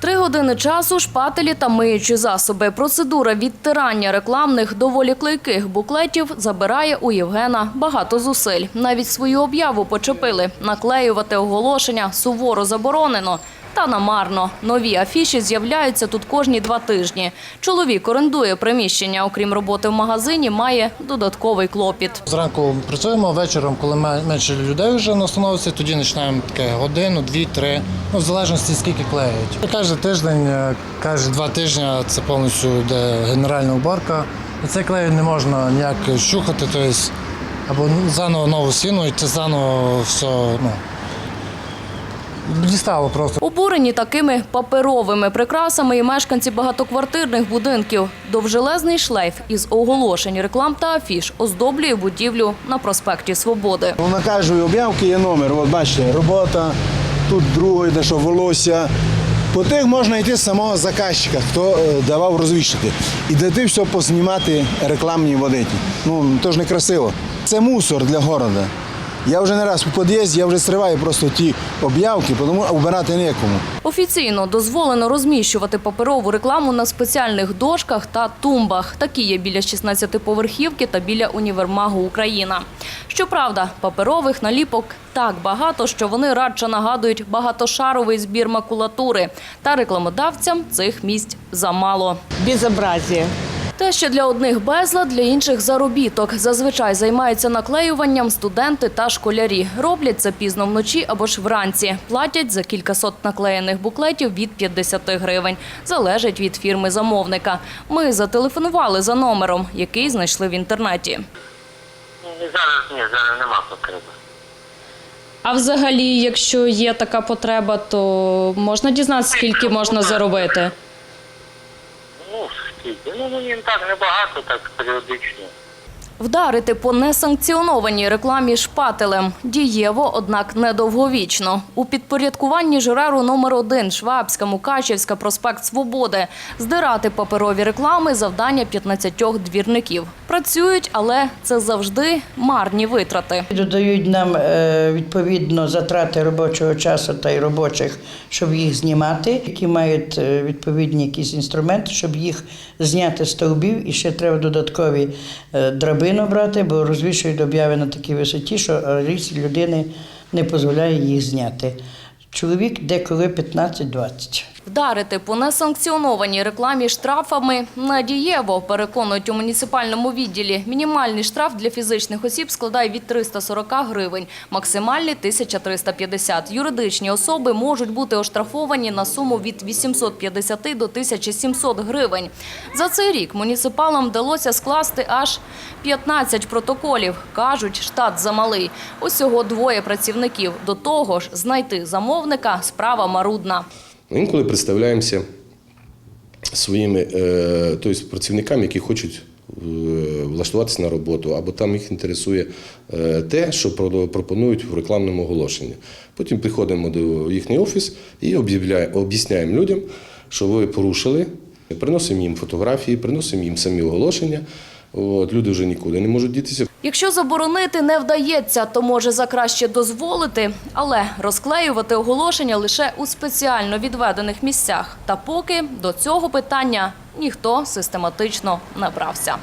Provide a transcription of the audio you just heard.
Три години часу, шпателі та миючі засоби. Процедура відтирання рекламних доволі клейких буклетів забирає у Євгена багато зусиль. Навіть свою об'яву почепили. Наклеювати оголошення суворо заборонено. Та намарно. Нові афіші з'являються тут кожні два тижні. Чоловік орендує приміщення, окрім роботи в магазині, має додатковий клопіт. Зранку працюємо вечором, коли менше людей вже настановиться, тоді починаємо таке годину, дві, три. Ну, в залежності скільки клеють. Кожен тиждень, е, кожні два тижні це повністю йде генеральна уборка. І цей клей не можна ніяк щухати, тобто або заново нову стіну, і це заново все ну, дістало просто. Обурені такими паперовими прикрасами і мешканці багатоквартирних будинків. Довжелезний шлейф із оголошень, реклам та афіш оздоблює будівлю на проспекті Свободи. Ну, На кожної об'явки є номер. От бачите, робота, тут другий, де що волосся. По тих можна йти з самого заказчика, хто е, давав розвішати. І де ти все поснімати рекламні водиті. Ну, то ж не красиво. Це мусор для города. Я вже не раз у під'їзді, я вже сриваю просто ті об'явки, тому обирати некому. Офіційно дозволено розміщувати паперову рекламу на спеціальних дошках та тумбах. Такі є біля 16-поверхівки та біля універмагу Україна. Щоправда, паперових наліпок так багато, що вони радше нагадують багатошаровий збір макулатури. Та рекламодавцям цих місць замало. безобразие. Те, що для одних безлад, для інших заробіток. Зазвичай займаються наклеюванням студенти та школярі. Роблять це пізно вночі або ж вранці. Платять за кількасот наклеєних буклетів від 50 гривень. Залежить від фірми замовника. Ми зателефонували за номером, який знайшли в інтернеті. Зараз ні, зараз нема потреби. А взагалі, якщо є така потреба, то можна дізнатися, скільки можна заробити? Ну, скільки? Ну, мені так небагато, так періодично. Вдарити по несанкціонованій рекламі шпателем дієво, однак недовговічно. У підпорядкуванні журеру номер 1 Швабська, Мукачівська, проспект Свободи. Здирати паперові реклами завдання 15 двірників. Працюють, але це завжди марні витрати. Додають нам е, відповідно затрати робочого часу та й робочих, щоб їх знімати, які мають е, відповідні якісь інструменти, щоб їх зняти з стовбів. І ще треба додаткові е, драбину брати, бо розвішують обяви на такій висоті, що ріс людини не дозволяє їх зняти. Чоловік деколи 15-20. Вдарити по несанкціонованій рекламі штрафами надієво, переконують у муніципальному відділі. Мінімальний штраф для фізичних осіб складає від 340 гривень, максимальний – 1350. Юридичні особи можуть бути оштрафовані на суму від 850 до 1700 гривень. За цей рік муніципалам вдалося скласти аж 15 протоколів. Кажуть, штат замалий. Усього двоє працівників. До того ж, знайти замовника – справа марудна. Інколи представляємося своїми е, тобто працівниками, які хочуть е, влаштуватися на роботу, або там їх інтересує е, те, що пропонують в рекламному оголошенні. Потім приходимо до їхній офіс і об'ясняємо людям, що ви порушили, приносимо їм фотографії, приносимо їм самі оголошення. От, люди вже нікуди не можуть дітися. Якщо заборонити не вдається, то може за краще дозволити, але розклеювати оголошення лише у спеціально відведених місцях. Та поки до цього питання ніхто систематично не брався.